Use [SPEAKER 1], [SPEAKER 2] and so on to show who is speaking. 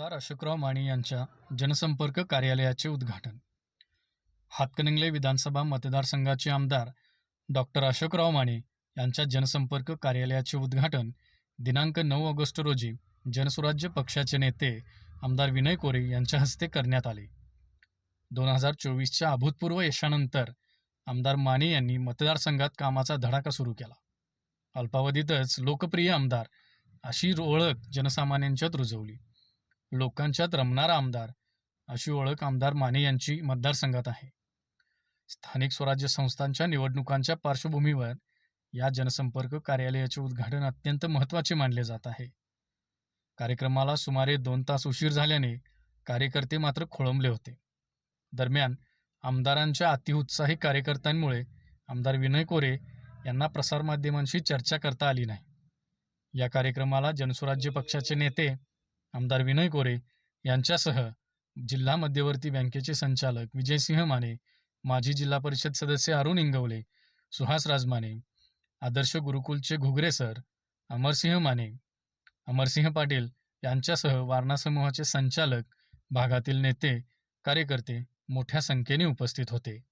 [SPEAKER 1] आमदार अशोकराव माने यांच्या जनसंपर्क कार्यालयाचे उद्घाटन. हातकणंगले विधानसभा मतदारसंघाचे आमदार डॉक्टर अशोकराव माने यांच्या जनसंपर्क कार्यालयाचे उद्घाटन दिनांक नऊ ऑगस्ट रोजी जनसुराज्य पक्षाचे नेते आमदार विनय कोरे यांच्या हस्ते करण्यात आले. दोन हजार चोवीसच्या अभूतपूर्व यशानंतर आमदार माने यांनी मतदारसंघात कामाचा धडाका सुरू केला. अल्पावधीतच लोकप्रिय आमदार अशी ओळख जनसामान्यांच्यात रुजवली. लोकांच्यात रमणारा आमदार अशी ओळख आमदार माने यांची मतदारसंघात आहे. स्थानिक स्वराज्य संस्थांच्या निवडणुकांच्या पार्श्वभूमीवर या जनसंपर्क कार्यालयाचे उद्घाटन अत्यंत महत्त्वाचे मानले जात आहे. कार्यक्रमाला सुमारे दोन तास उशीर झाल्याने कार्यकर्ते मात्र खोळंबले होते. दरम्यान आमदारांच्या अतिउत्साही कार्यकर्त्यांमुळे आमदार विनय कोरे यांना प्रसारमाध्यमांशी चर्चा करता आली नाही. या कार्यक्रमाला जनसुराज्य पक्षाचे नेते आमदार विनय कोरे यांच्यासह जिल्हा मध्यवर्ती बँकेचे संचालक विजयसिंह माने माजी जिल्हा परिषद सदस्य अरुण इंगवले सुहास राजमाने आदर्श गुरुकुलचे घुगरे सर अमरसिंह माने अमरसिंह पाटील यांच्यासह वारणा समूहाचे संचालक भागातील नेते कार्यकर्ते मोठ्या संख्येने उपस्थित होते.